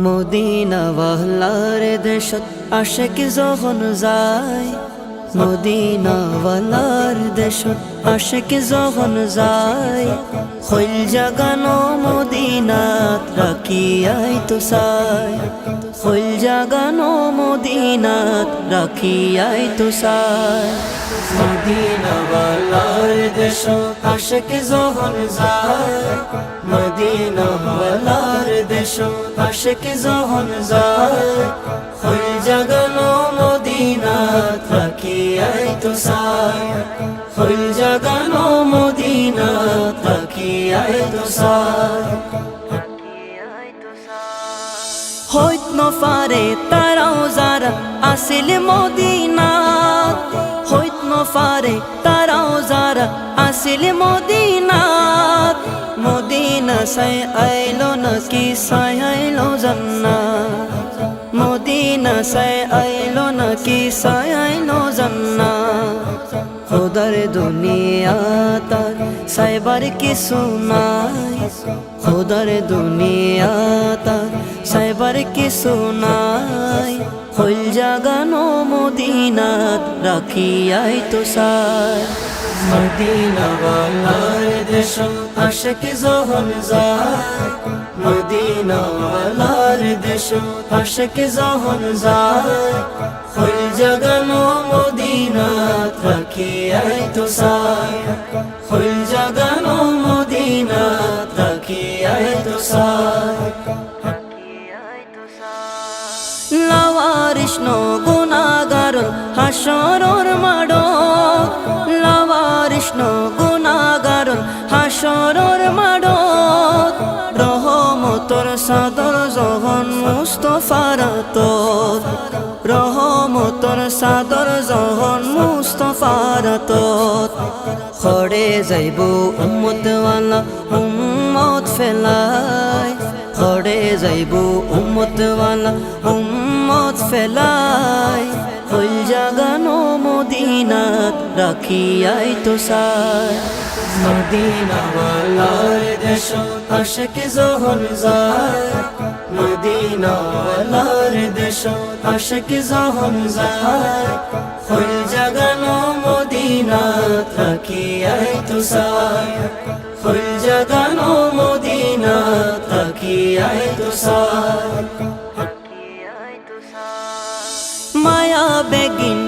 Medina ওয়ালার দেশত আশেক যখন যায়। মদিনা ওয়ালার দেশত আশেক যখন যায়। হইল জাগানো মদিনাত রাখিয়াই তো সাই হইল জাগানো মদিনাত রাখিয়াই তো সাই মদিনা ওয়ালার দেশত আশেক যখন যায়। মদিনা ওয়ালার দেশ, আশেক যখন যায়। হইল জাগানো থাকি আই তো সাই হইল জাগানো মদিনা, থাকি আই তো সাই হইত নফারে তারাও যারা আসিল মদিনা। হইত নফারে তারাও যারা আসিল মদিনা। মদিনা সাই আইলো নাকি সাই আইলো জান্না মদিনা সাই আইলো নাকি সাই আইলো জান্না খোদার দুনিয়া তার সাইবার কিছু নাই। খোদার দুনিয়া তার সাইবার কিছু নাই। হইল জাগানো মদিনাত, রাখিয়াই তো সাই মদিনা ওয়ালার দেশ আশেক যখন যায়। মদিনা দেশ আশেক যখন যায় হইল জাগানো মদিনাত রাখিয়াই তো সাই হইল জাগানো মদিনাত রাখিয়াই তো সাই হাসরর মাড। লাওয়ারিষ্ণ গুণাগার হাসরর মাড। রহমতর সাদর জহন মুস্তফার তোর রহমতর সাদর জহন মুস্তফার খড়ে যাইব উম্মতওয়ালা, উম্মত ফেলায়। খড়ে যাইব উম্মতওয়ালা, উম্মত ফেলায়। হইল জাগানো মদিনাত, রাখিয়াই তো সাই মদিনাওয়ালার দেশ আশেক যখন যায়। মদিনাওয়ালার দেশ আশেক যখন যায়। হইল জাগানো তো সাই হইল জাগানো মদিনাত রাখিয়াই তো মায়া বেগিন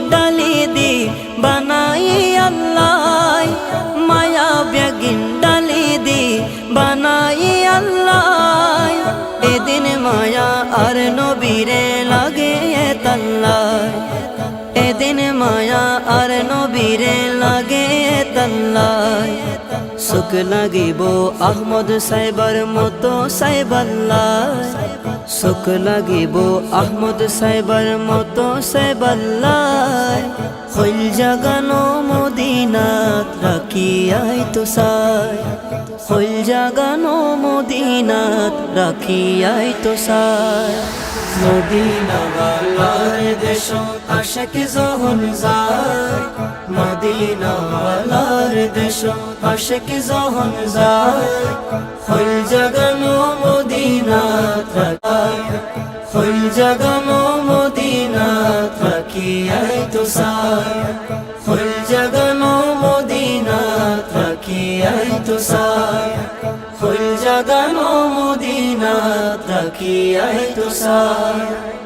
মায়া আর নবীরে লাগে তাল্লাই। সুখ লাগিব আহমদ সাইবার মতো সাইবাল্লাই। সুখ লাগিব আহমদ সাইবার মতো সাইবাল্লাই। হইল জাগানো মদিনাত রাখিয়াই তো সাই হইল জাগানো মদিনাত রাখিয়াই তো সাই মদিনা ওয়ালার দেশ আশেক যখন যায়। মদিনা ওয়ালার দেশ আশেক যখন যায়। হইল জাগানো মদিনাত রাখায় হইল জাগানো মদিনাত রাখিয়াই তো সাই হইল জাগানো মদিনাত রাখিয়াই তো হইল জাগানো মুদিনা রাখিয়াই তো সাই